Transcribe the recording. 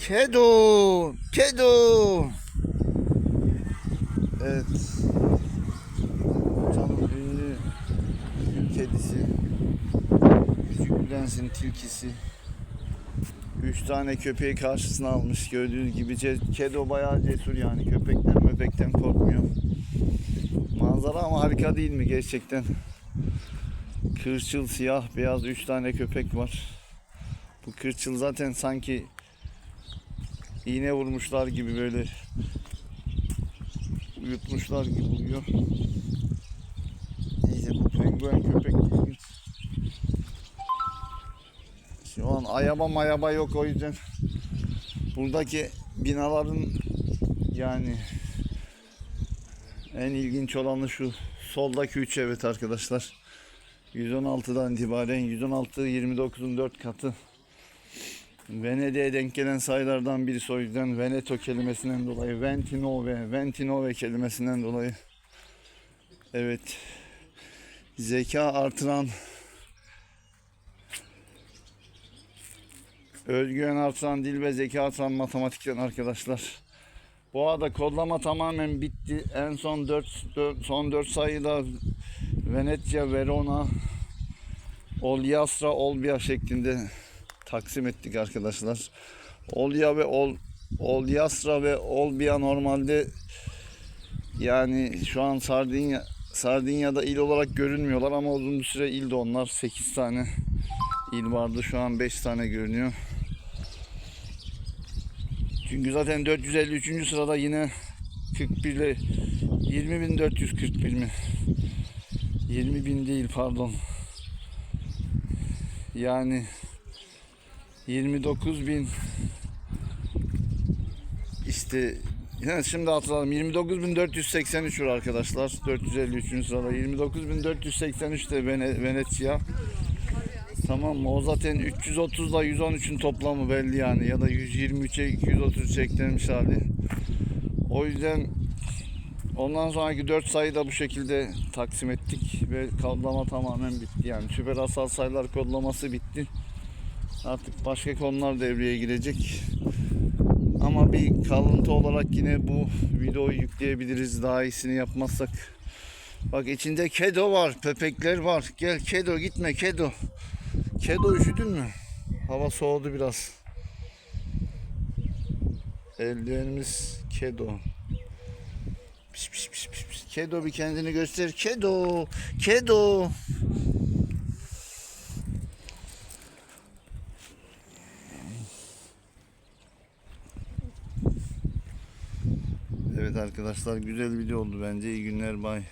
Kedo! Kedo! Evet. Canım ünlü gül kedisi. Küçük prensin tilkisi. Üç tane köpeği karşısına almış. Gördüğünüz gibi Kedo bayağı cesur yani. Köpekten möpekten korkmuyor. Manzara ama harika değil mi gerçekten? Kırçıl siyah beyaz üç tane köpek var. Bu kırçıl zaten sanki iğne vurmuşlar gibi böyle uyutmuşlar gibi oluyor. Neyse bu penguen köpek değil. Şu an ayaba mayaba yok o yüzden buradaki binaların yani en ilginç olanı şu soldaki üç evet arkadaşlar. 116'dan itibaren 116 29'un 4 katı. Venedik'e denk gelen sayılardan birisi o yüzden Veneto kelimesinden dolayı Ventinove, Ventinove kelimesinden dolayı evet zeka artıran özgüven artıran dil ve zeka artıran matematikten arkadaşlar. Bu arada kodlama tamamen bitti. En son 4, son 4 sayıda Venezia, Verona, Olyastra, Olbia şeklinde taksim ettik arkadaşlar. Olya ve Ol Olyastra ve Olbia normalde yani şu an Sardinya Sardinya'da il olarak görünmüyorlar ama uzun bir süre ildi onlar. 8 tane il vardı. Şu an 5 tane görünüyor. Çünkü zaten 453. sırada yine 41 ile 20.441 mi? 20.000 değil pardon. Yani 29.000 işte yani şimdi hatırladım 29.483 var arkadaşlar 453. sırada 29.483 de Vene- Venezia Tamam mı? O zaten 330 ile 113'ün toplamı belli yani ya da 123'e 233 eklenmiş hali. O yüzden ondan sonraki 4 sayı da bu şekilde taksim ettik ve kodlama tamamen bitti. Yani süper asal sayılar kodlaması bitti. Artık başka konular devreye girecek. Ama bir kalıntı olarak yine bu videoyu yükleyebiliriz daha iyisini yapmazsak. Bak içinde kedo var, köpekler var. Gel kedo gitme kedo. Kedo üşüdün mü? Hava soğudu biraz. Eldivenimiz kedo. Piş piş piş piş. Kedo bir kendini göster. Kedo. Kedo. Evet arkadaşlar güzel video oldu bence. İyi günler bay.